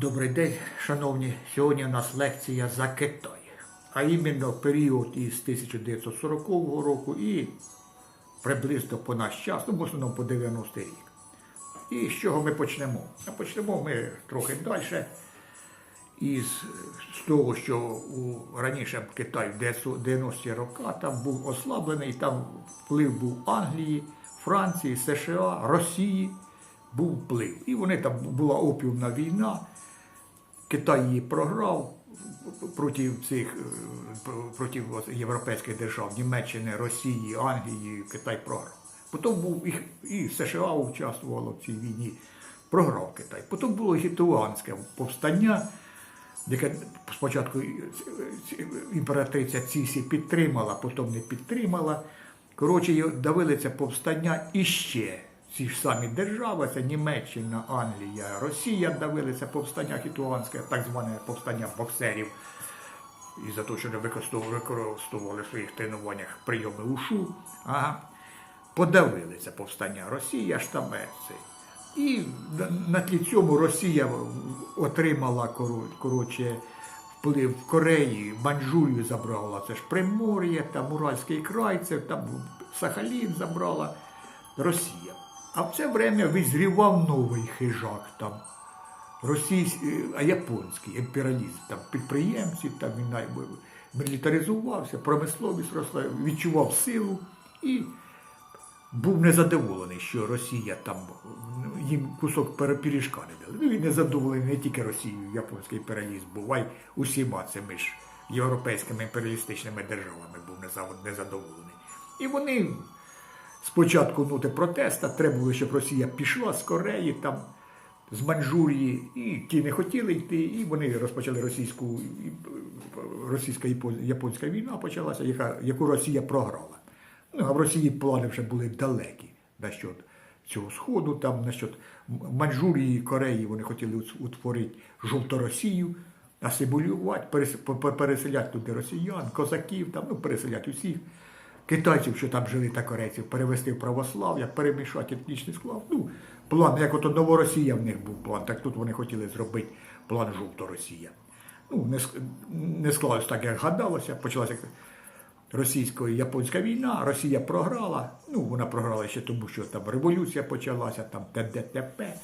Добрий день, шановні. Сьогодні у нас лекція за Китай. А іменно період із 1940 року і приблизно по наш час, ну в основному по 90 рік. І з чого ми почнемо? Почнемо ми трохи далі. Із з того, що у раніше Китай в 90-ті роки там був ослаблений, там вплив був Англії, Франції, США, Росії, був вплив. І вони там була опіумна війна. Китай її програв проти цих е, проти європейських держав, Німеччини, Росії, Англії, Китай програв. Потім був і, США участвувало в цій війні, програв Китай. Потім було гітуанське повстання, яке спочатку імператриця Цісі підтримала, потім не підтримала. Коротше, давили це повстання іще ці ж самі держави, це Німеччина, Англія, Росія давилися повстання хітуанське, так зване повстання боксерів. І за те, що не використовували в своїх тренуваннях прийоми ушу. Ага. Подавилися повстання Росія, штабеці. І на тлі цьому Росія отримала коротше, вплив в Кореї, Маньчжурію забрала, це ж Примор'я, там Уральський край, це там Сахалін забрала Росія. А в це время визрівав новий хижак там, російський, а японський імперіалізм, там підприємці, там він мілітаризувався, промисловість росла, відчував силу і був незадоволений, що Росія там їм кусок пиріжка не дали. Ну, він незадоволений не тільки Росією, японський імперіалізм був, а й усіма цими ж європейськими імперіалістичними державами був незадоволений. І вони спочатку ну, протеста, треба було, щоб Росія пішла з Кореї, там, з Маньчжурії, і ті не хотіли йти, і вони розпочали російську російська японська війна почалася, яка, яку Росія програла. Ну, а в Росії плани вже були далекі насчет цього сходу, там насчет Маньчжурії, Кореї вони хотіли утворити жовту Росію, асимулювати, переселяти туди росіян, козаків, там, ну, переселяти усіх китайців, що там жили та корейців, перевести в православ'я, перемішати етнічний склад. Ну, план, як ото Новоросія в них був план, так тут вони хотіли зробити план Жовто-Росія. Ну, не, не склалось так, як гадалося. Почалася російсько-японська війна, Росія програла. Ну, вона програла ще тому, що там революція почалася, там ТДТП.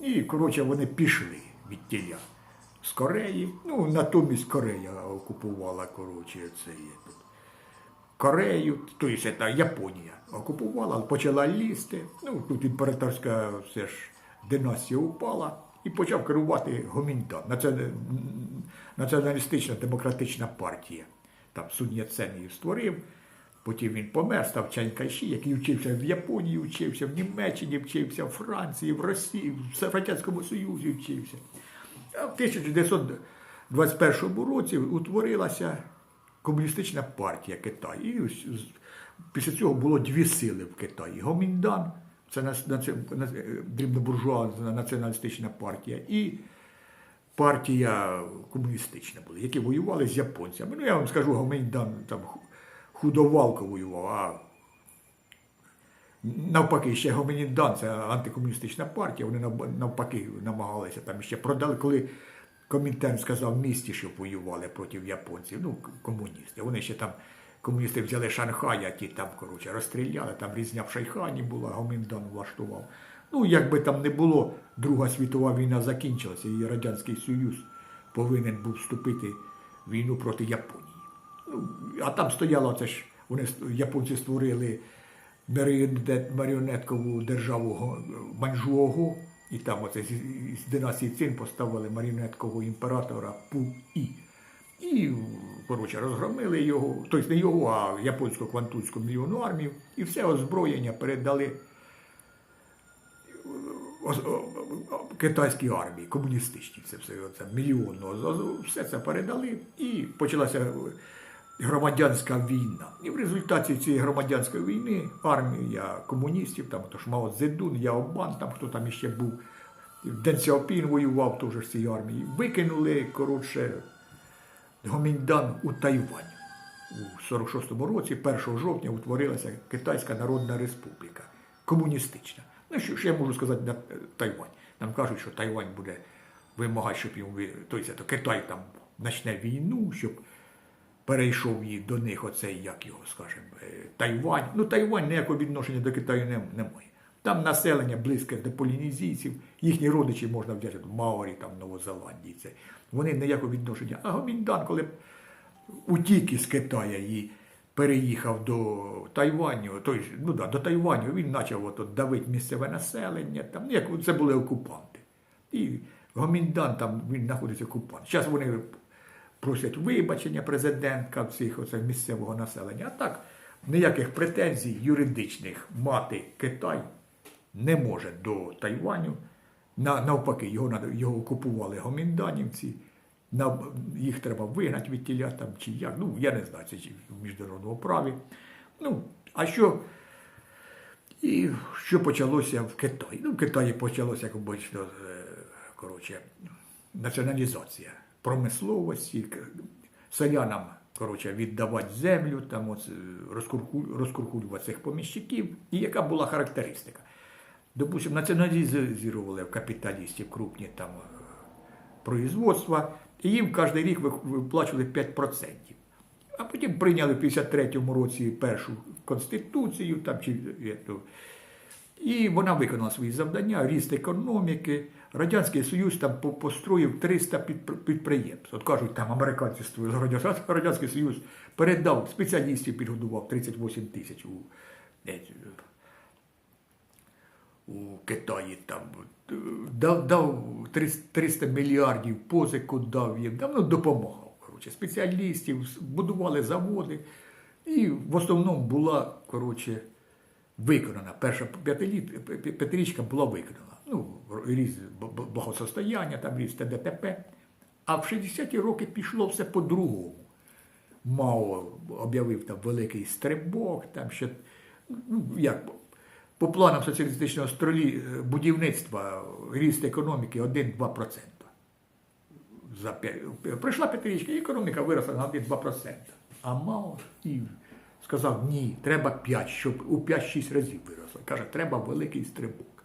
І, коротше, вони пішли від тіля з Кореї. Ну, натомість Корея окупувала, коротше, це. Корею, то тобто це Японія окупувала, почала лізти. Ну, тут імператорська все ж династія упала і почав керувати Гомінтан, націоналістична демократична партія. Там Сун Яцен її створив. Потім він помер, став Чань Кайші, який вчився в Японії, вчився в Німеччині, вчився в Франції, в Росії, в Радянському Союзі вчився. А в 1921 році утворилася комуністична партія Китаю. І після цього було дві сили в Китаї. Гоміндан, це дрібнобуржуазна націоналістична партія, і партія комуністична була, які воювали з японцями. Ну, я вам скажу, Гоміндан там худовалко воював, а навпаки, ще Гоміндан, це антикомуністична партія, вони навпаки намагалися там ще продали, коли. Комінтерн сказав місті, що воювали проти японців, ну, комуністи. Вони ще там, комуністи взяли Шанхай, а ті там, коротше, розстріляли, там різня в Шайхані була, Гоміндан влаштував. Ну, якби там не було, Друга світова війна закінчилася, і Радянський Союз повинен був вступити в війну проти Японії. Ну, А там стояло це ж, вони японці створили маріонеткову державу Маньчжуого, і там оце з династії Цин поставили маріонеткового імператора Пу-І. І, коротше, розгромили його, тобто не його, а японську квантунську мільйонну армію, і все озброєння передали китайській армії, комуністичній, це все це мільйонно, все це передали, і почалася громадянська війна. І в результаті цієї громадянської війни армія комуністів, там то ж Мао Цзедун, Яобан, там хто там іще був, Ден Сяопін воював теж в цій армії, викинули, коротше, Гоміндан у Тайвань. У 46-му році, 1 жовтня, утворилася Китайська Народна Республіка, комуністична. Ну, що, що я можу сказати на Тайвань? Нам кажуть, що Тайвань буде вимагати, щоб йому тобто, то Китай там почне війну, щоб перейшов її до них оцей, як його скажемо, е, Тайвань. Ну, Тайвань ніякого відношення до Китаю не, не має. Там населення близьке до полінезійців, їхні родичі можна взяти в Маорі, там Новозеландії. Це. Вони ніякого відношення. А Гоміндан, коли утік із Китаю і переїхав до Тайваню, той, ну, да, до Тайваню, він почав давити місцеве населення. Там, ну, як, це були окупанти. І Гоміндан там він знаходиться окупант. Зараз вони просять вибачення президентка всіх оцих місцевого населення. А так, ніяких претензій юридичних мати Китай не може до Тайваню. На, навпаки, його, його окупували гомінданівці. Їх треба вигнати від тіля там чи як. Ну, я не знаю, це в міжнародному праві. Ну, а що? І що почалося в Китаї? Ну, в Китаї почалося, як обично, е, коротше, націоналізація промисловості, селянам коротше, віддавати землю, там е, розкуркулювати цих поміщиків. І яка була характеристика? Допустим, націоналізували в капіталістів крупні там е, производства, і їм кожен рік виплачували 5%. А потім прийняли в 53-му році першу конституцію, там, чи, е, і вона виконала свої завдання, ріст економіки. Радянський Союз там построїв 300 підприємств. От кажуть, там американці створили Радянський, Радянський Союз передав спеціалістів, підготував 38 тисяч у, у Китаї там дав, дав 300 мільярдів позику дав їм, там, ну, допомагав. Коротше, спеціалістів, будували заводи. І в основному була, коротше, виконана. Перша п'ятирічка була виконана. Ну, б- благосостояння, там ріст ТДТП. А в 60-ті роки пішло все по-другому. Мао об'явив там великий стрибок, там ще, ну, як, по планам соціалістичного стролі, е, будівництва ріст економіки 1-2%. За п'ять- Прийшла п'ятирічка, і економіка виросла на 1-2%. А Мао і сказав, ні, треба 5, щоб у 5-6 разів виросло. Каже, треба великий стрибок.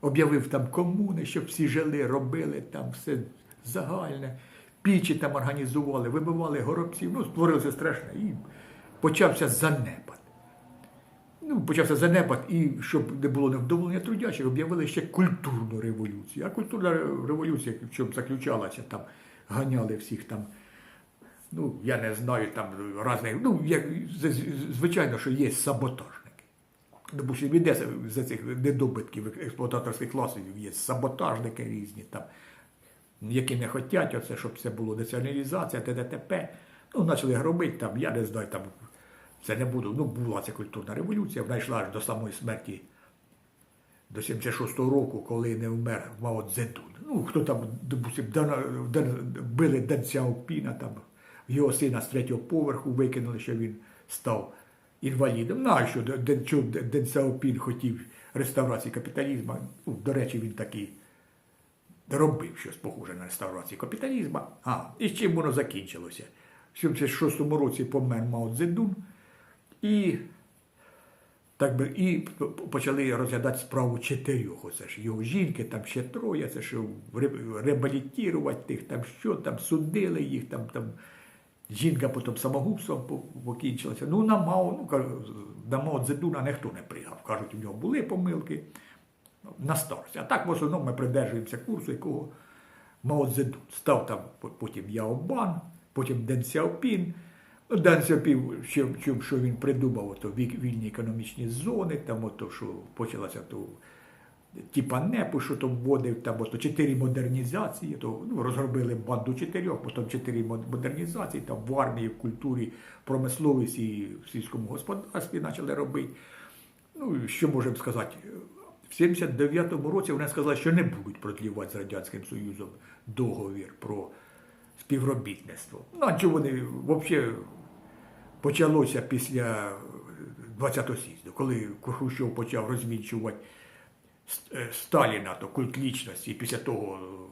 Об'явив там комуни, щоб всі жили, робили там все загальне. Пічі там організували, вибивали горобців, ну, створилося страшне. І почався занепад. Ну, почався занепад, і щоб не було невдоволення трудячих, об'явили ще культурну революцію. А культурна революція, в чому заключалася, там ганяли всіх там. Ну, я не знаю, там різних, ну, як, звичайно, що є саботажники. Допустим, іде за- за цих недобитків експлуататорських класів, є саботажники різні, там, які не хочуть, оце, щоб це було націоналізація, ТДТП. Ну, почали робити там, я не знаю, там, це не буду, ну, була ця культурна революція, вона йшла аж до самої смерті до 76-го року, коли не вмер Мао Цзедун. Ну, хто там, допустим, били Ден Сяопіна, там, його сина з третього поверху викинули, що він став інвалідом. Ну, а що Ден, Ден Сяопін хотів реставрації капіталізму. Ну, до речі, він такий робив щось похоже на реставрацію капіталізму. А, і з чим воно закінчилося? В 76-му році помер Мао Цзедун, і так би і почали розглядати справу чотирьох. Оце ж його жінки, там ще троє, це ре- реабілітувати тих, там що, там судили їх, там, там жінка потім самогубством покінчилася. Ну, на Мао, ну, на Мао Цзедуна ніхто не пригав. Кажуть, у нього були помилки на старості. А так в основному ми придержуємося курсу, якого Мао Цзедун. Став там потім Яобан, потім Ден Сяопін. Ден Сяопін, що, що він придумав, ото вільні економічні зони, там ото, що почалася то типа НЕПу, що то вводив, там ото чотири модернізації, то ну, розробили банду чотирьох, потім чотири модернізації, там в армії, в культурі, промисловості і в сільському господарстві почали робити. Ну, що можемо сказати? В 79-му році вони сказали, що не будуть продлівати з Радянським Союзом договір про співробітництво. Ну, а чого вони взагалі почалося після 20-го сізду, коли Хрущов почав е, Сталіна, то культ лічності, і після того е,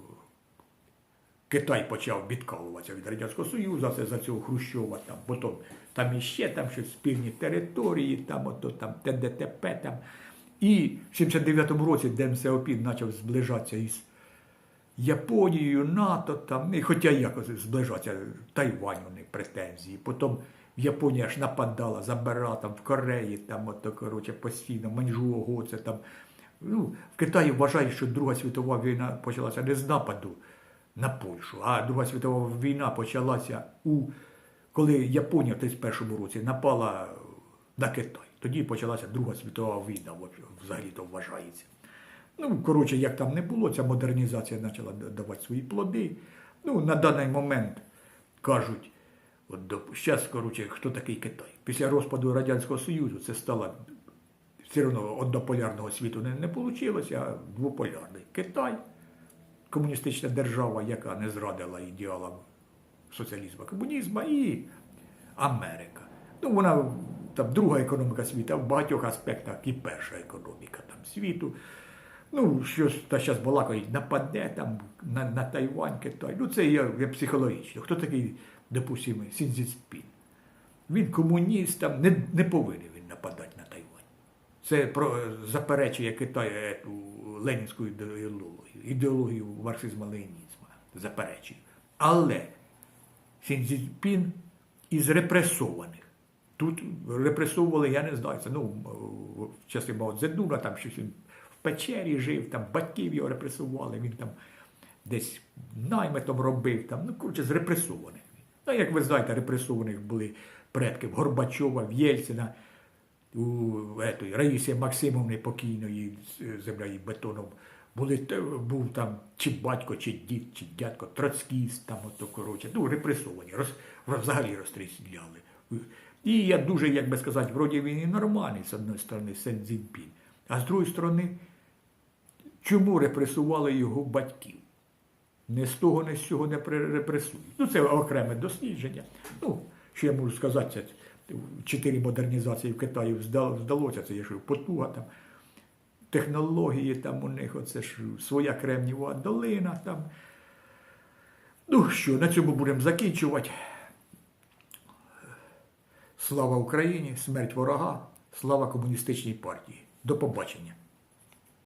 Китай почав відкалуватися від Радянського Союзу, це за цього Хрущова, там, потім там іще там щось спільні території, там, ото, там ТДТП. Там. І в 79-му році Ден Сяопін почав зближатися із Японією, НАТО, там, і хоча якось зближаться Тайвань них претензії. Потім Японія ж нападала, забирала там в Кореї, там от, коротше, постійно, Маньчжуого, це там. Ну, в Китаї вважають, що Друга світова війна почалася не з нападу на Польщу, а Друга світова війна почалася у коли Японія в 31 році напала на Китай. Тоді почалася Друга світова війна, взагалі то вважається. Ну, коротше, як там не було, ця модернізація почала давати свої плоди. Ну, на даний момент кажуть, от зараз, коротше, хто такий Китай? Після розпаду Радянського Союзу це стало все одно однополярного світу не, не вийшло, а двополярний. Китай, комуністична держава, яка не зрадила ідеалам соціалізму, комунізму, і Америка. Ну, вона там друга економіка світу, в багатьох аспектах і перша економіка там світу. Ну, щось та зараз балакають, нападе там на, на Тайвань, Китай. Ну, це є, є психологічно. Хто такий, допустимо, Сінзіцпін? Він комуніст, там не, не повинен він нападати. Це про заперечує Китай ленінську ідеологію, ідеологію марксизму ленінізму заперечує. Але Сінзіпін із репресованих. Тут репресовували, я не знаю, це ну, в часи Мао Цзедуна, там щось він в печері жив, там батьків його репресували, він там десь наймитом робив, там, ну, коротше, з репресованих. Ну, як ви знаєте, репресованих були предки Горбачова, в Єльцина, у етої, Раїсі Максимовни покійної з бетоном. Були, був там чи батько, чи дід, чи дядько, троцкіст, там ото, коротше, ну, репресовані, роз, взагалі розстріляли. І я дуже, як би сказати, вроді він і нормальний, з однієї сторони, Сен Цзіньпін, а з другої сторони, чому репресували його батьків? Не з того, не з цього не репресують. Ну, це окреме дослідження. Ну, що я можу сказати, чотири модернізації в Китаї вда- вдалося, це є що потуга там, технології там у них, оце ж своя кремнієва долина там. Ну що, на цьому будемо закінчувати. Слава Україні, смерть ворога, слава комуністичній партії. До побачення.